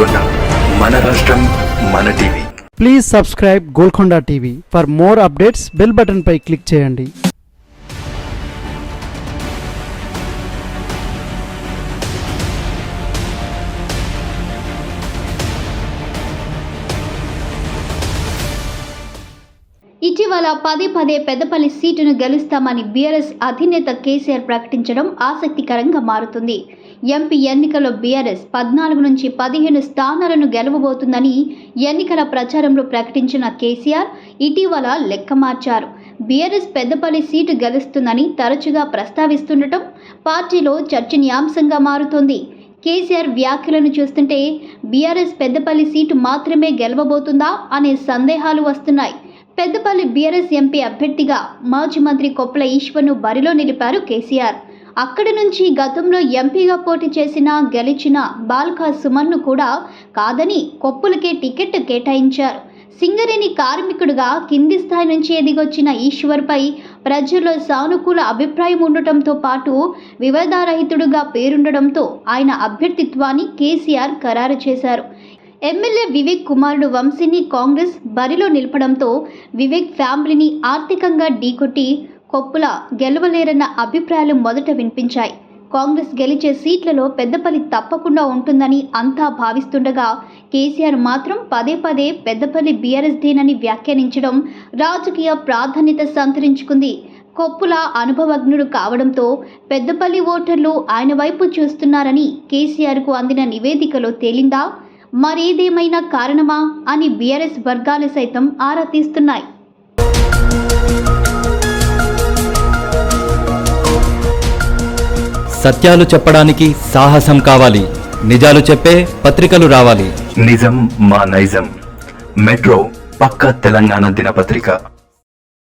గోల్కొండ మన రాష్ట్రం మన TV. Please subscribe Golconda TV for more updates bell button pi click చేయండి. ఇటీవల పదే పదే పెద్దపల్లి సీటును గెలుస్తామని బీఆర్ఎస్ అధినేత కేసీఆర్ ప్రకటించడం ఆసక్తికరంగా మారుతుంది. ఎంపీ ఎన్నికల్లో బీఆర్ఎస్ పద్నాలుగు నుంచి పదిహేను స్థానాలను గెలవబోతుందని ఎన్నికల ప్రచారంలో ప్రకటించిన కేసీఆర్ ఇటీవల లెక్క మార్చారు. బీఆర్ఎస్ పెద్దపల్లి సీటు గెలుస్తుందని తరచుగా ప్రస్తావిస్తుండటం పార్టీలో చర్చనీయాంశంగా మారుతోంది. కేసీఆర్ వ్యాఖ్యలను చూస్తుంటే బీఆర్ఎస్ పెద్దపల్లి సీటు మాత్రమే గెలవబోతుందా అనే సందేహాలు వస్తున్నాయి. పెద్దపల్లి బీఆర్ఎస్ ఎంపీ అభ్యర్థిగా మాజీ మంత్రి కొప్పుల ఈశ్వర్ను బరిలో నిలిపారు కేసీఆర్. అక్కడి నుంచి గతంలో ఎంపీగా పోటీ చేసిన గెలిచిన బాల్కా సుమన్ను కూడా కాదని కొప్పులకే టికెట్ కేటాయించారు. సింగరేణి కార్మికుడిగా కింది స్థాయి నుంచి ఎదిగొచ్చిన ఈశ్వర్పై ప్రజల్లో సానుకూల అభిప్రాయం ఉండటంతో పాటు వివాదారహితుడుగా పేరుండడంతో ఆయన అభ్యర్థిత్వాన్ని కేసీఆర్ ఖరారు చేశారు. ఎమ్మెల్యే వివేక్ కుమారుడు వంశీని కాంగ్రెస్ బరిలో నిలపడంతో వివేక్ ఫ్యామిలీని ఆర్థికంగా ఢీకొట్టి కొప్పుల గెలవలేరన్న అభిప్రాయాలు మొదట వినిపించాయి. కాంగ్రెస్ గెలిచే సీట్లలో పెద్దపల్లి తప్పకుండా ఉంటుందని అంతా భావిస్తుండగా కేసీఆర్ మాత్రం పదే పదే పెద్దపల్లి బీఆర్ఎస్దేనని వ్యాఖ్యానించడం రాజకీయ ప్రాధాన్యత సంతరించుకుంది. కొప్పుల అనుభవజ్ఞుడు కావడంతో పెద్దపల్లి ఓటర్లు ఆయన వైపు చూస్తున్నారని కేసీఆర్కు అందిన నివేదికలో తేలిందా? మరేదేమైనా కారణమా అని బీఆర్ఎస్ వర్గాలు సైతం ఆరా తీస్తున్నాయి. సత్యాలు చెప్పడానికి సాహసం కావాలి. నిజాలు చెప్పే పత్రికలు రావాలి. నిజం మా నైజం. మెట్రో పక్క తెలంగాణ దినపత్రిక.